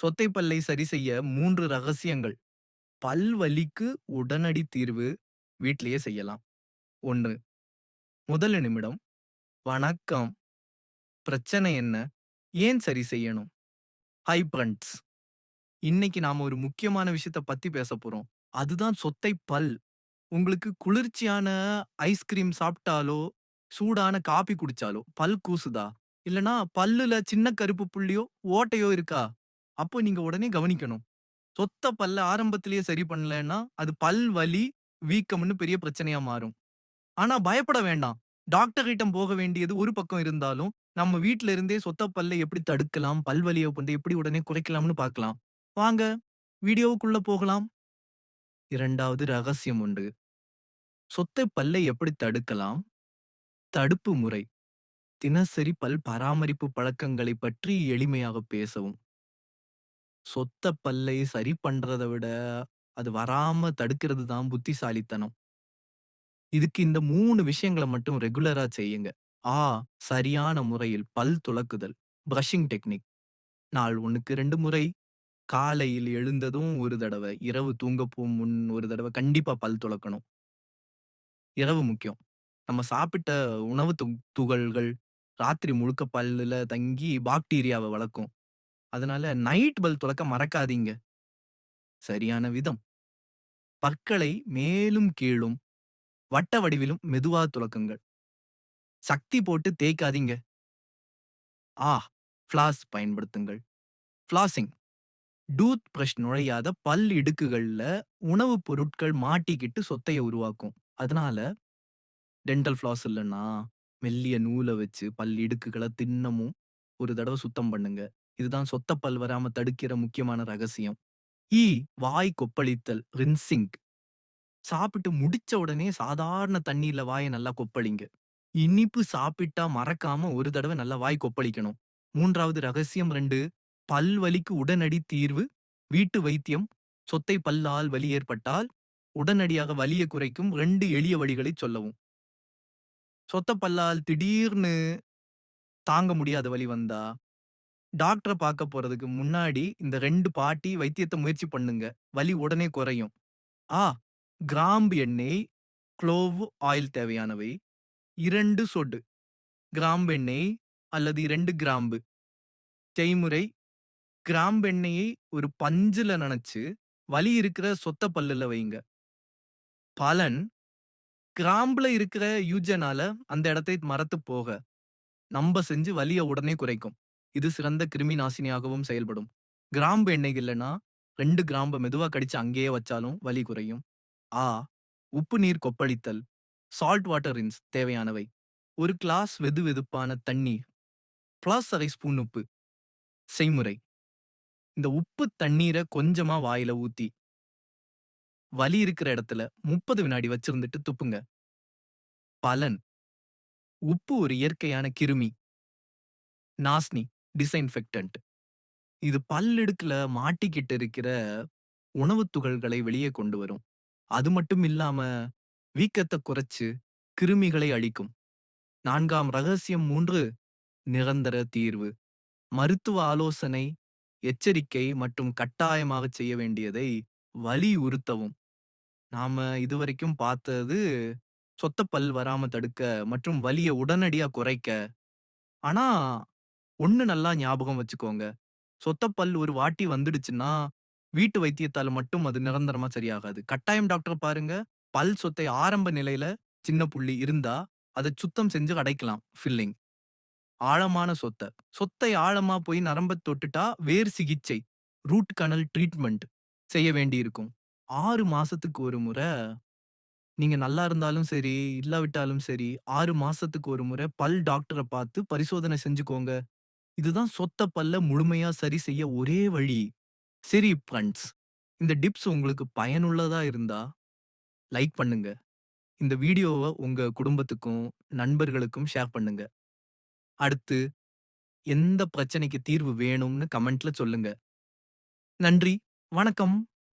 சொத்தை பல்லை சரி செய்ய 3 ரகசியங்கள். பல் வலிக்கு உடனடி தீர்வு வீட்லயே செய்யலாம். ஒன்று முதல் நிமிடம். வணக்கம். பிரச்சனை என்ன? ஏன் சரி செய்யணும்? Hi friends. இன்னைக்கு நாம ஒரு முக்கியமான விஷயத்த பத்தி பேசப் போறோம். அதுதான் சொத்தை பல். உங்களுக்கு குளிர்ச்சியான ஐஸ்கிரீம் சாப்பிட்டாலோ, சூடான காபி குடிச்சாலோ பல் கூசுதா? இல்லனா பல்லுல சின்ன கருப்பு புள்ளியோ, ஓட்டையோ இருக்கா? அப்போ நீங்க உடனே கவனிக்கணும். சொத்த பல்ல ஆரம்பத்திலேயே சரி பண்ணலன்னா, அது பல் வலி, வீக்கம்னு பெரிய பிரச்சனையா மாறும். ஆனா பயப்பட வேண்டாம். டாக்டர் கிட்ட போக வேண்டியது ஒரு பக்கம் இருந்தாலும், நம்ம வீட்ல இருந்தே சொத்த பல்லை எப்படி தடுக்கலாம்? பல் வலிய எப்படி உடனே குறைக்கலாம்னு பார்க்கலாம். வாங்க வீடியோவுக்குள்ள போகலாம். இரண்டாவது ரகசியம் உண்டு. சொத்தை பல்லை எப்படி தடுக்கலாம்? தடுப்பு முறை. தினசரி பல் பராமரிப்பு பழக்கங்களைப் பற்றி எளிமையாக பேசவும். சொத்த பல்லை சரி பண்றத விட, அது வராம தடுக்கிறது தான் புத்திசாலித்தனம். இதுக்கு இந்த 3 விஷயங்கள மட்டும் ரெகுலரா செய்யுங்க. ஆ. சரியான முறையில் பல் துலக்குதல். Brushing technique. நாள் 1க்கு 2 முறை. காலையில் எழுந்ததும் ஒரு தடவ, இரவு தூங்கப்போம் முன் ஒரு தடவ கண்டிப்பா பல் துலக்கணும். இரவு முக்கியம். நம்ம சாப்பிட்ட உணவு து துகள்கள் ராத்திரி முழுக்க பல்லுல தங்கி பாக்டீரியாவ வளர்க்கும். அதனால நைட் பல் துலக்க மறக்காதீங்க. சரியான விதம். பற்களை மேலும் கீழும், வட்ட வடிவிலும் மெதுவா துலக்குங்கள். சக்தி போட்டு தேய்க்காதீங்க. ஆ. ஃப்ளாஸ் பயன்படுத்துங்கள். ஃப்ளாசிங். டூத் பிரஷ் நுழையாத பல் இடுக்குகள்ல உணவுப் பொருட்கள் மாட்டிக்கிட்டு சொத்தைய உருவாக்கும். அதனால டென்டல் ஃப்ளாஸ் இல்லைன்னா மெல்லிய நூல வச்சு பல் இடுக்குகள தின்னமும் ஒரு தடவை சுத்தம் பண்ணுங்க. இதுதான் சொத்தப்பல் வராம தடுக்கிற முக்கியமான ரகசியம். இ. வாய் கொப்பளித்தல். ரின்சிங். சாப்பிட்டு முடிச்ச உடனே சாதாரண தண்ணீர்ல வாயை நல்லா கொப்பளிங்க. இனிப்பு சாப்பிட்டா மறக்காம ஒரு தடவை நல்லா வாய் கொப்பளிக்கணும். மூன்றாவது ரகசியம் ரெண்டு பல் வலிக்கு உடனடி தீர்வு வீட்டு வைத்தியம். சொத்தை பல்லால் வலி ஏற்பட்டால், உடனடியாக வலிய குறைக்கும் ரெண்டு எளிய வழிகளை சொல்லவும். சொத்த பல்லால் திடீர்னு தாங்க முடியாத வலி வந்தா, டாக்டர பார்க்க போறதுக்கு முன்னாடி இந்த 2 பாட்டி வைத்தியத்த முயற்சி பண்ணுங்க. வலி உடனே குறையும். ஆ. கிராம்பு எண்ணெய், க்ளோவ் ஆயில் தேவையானவை. 2 சொட்டு கிராம்பு எண்ணெய் அல்லது 2 கிராம்பு. செய்முறை கிராம்பெண்ணெயை ஒரு பஞ்சுல நனைச்சு, வலி இருக்கிற சொத்த பல்லுல வைங்க பலன் கிராம்புல இருக்கிற யூஜனால அந்த இடத்தை மரத்துப் போக, நம்ப செஞ்சு வலிய உடனே குறைக்கும். இது சிறந்த கிருமி நாசினியாகவும் செயல்படும். கிராம்பு எண்ணெய் இல்லன்னா, 2 கிராம்ப மெதுவா கடிச்சு அங்கேயே வச்சாலும் வலி குறையும். ஆ. உப்பு நீர் கொப்பளித்தல். சால்ட் வாட்டர் ரின்ஸ் தேவையானவை. ஒரு கிளாஸ் வெதுவெதுப்பான தண்ணீர். பிளஸ் அரை ஸ்பூன் உப்பு. செய்முறை இந்த உப்பு தண்ணீரை கொஞ்சமா வாயில ஊத்தி வலி இருக்கிற இடத்துல 30 வினாடி வச்சிருந்துட்டு துப்புங்க. பலன் உப்பு ஒரு இயற்கையான கிருமி. நாஸ்னி டிஸின்ஃபெக்டன்ட். இது பல்லடுக்குல மாட்டிக்கிட்டு இருக்கிற உணவுத் துகள்களை வெளியே கொண்டு வரும். அது மட்டும் இல்லாம வீக்கத்த குறைச்சு கிருமிகளை அழிக்கும். 4ஆம் ரகசியம் 3 நிரந்தர தீர்வு. மருத்துவ ஆலோசனை, எச்சரிக்கை மற்றும் கட்டாயமாக செய்ய வேண்டியதை வலியுறுத்தவும். நாம இதுவரைக்கும் பார்த்தது சொத்த பல் வராம தடுக்க மற்றும் வலிய உடனடியா குறைக்க. ஆனா, ஒண்ணு நல்லா ஞாபகம் வச்சுக்கோங்க. சொத்த பல் ஒரு வாட்டி வந்துடுச்சுன்னா, வீட்டு வைத்தியத்தால மட்டும் அது நிரந்தரமா சரியாகாது. கட்டாயம் டாக்டர் பாருங்க. பல் சொத்தை ஆரம்ப நிலையில சின்ன புள்ளி இருந்தா, அத சுத்தம் செஞ்சு அடைக்கலாம். ஃபில்லிங். ஆழமான சொத்த. சொத்தை ஆழமா போய் நரம்பத் தொட்டுட்டா வேர் சிகிச்சை. ரூட் கனல் ட்ரீட்மெண்ட் செய்ய வேண்டியிருக்கும். ஆறு மாசத்துக்கு ஒரு முறை நீங்க நல்லா இருந்தாலும் சரி, இல்லாவிட்டாலும் சரி, ஆறு மாசத்துக்கு ஒரு முறை பல் டாக்டர பார்த்து பரிசோதனை செஞ்சுக்கோங்க. இதுதான் சொத்த பல்ல முழுமையா சரி செய்ய ஒரே வழி. சரி ஃபிரெண்ட்ஸ், இந்த டிப்ஸ் உங்களுக்கு பயனுள்ளதா இருந்தா, லைக் பண்ணுங்க. இந்த வீடியோவ உங்க குடும்பத்துக்கும், நண்பர்களுக்கும் ஷேர் பண்ணுங்க. அடுத்து எந்த பிரச்சனைக்கு தீர்வு வேணும்னு கமெண்ட்ல சொல்லுங்க. நன்றி, வணக்கம்.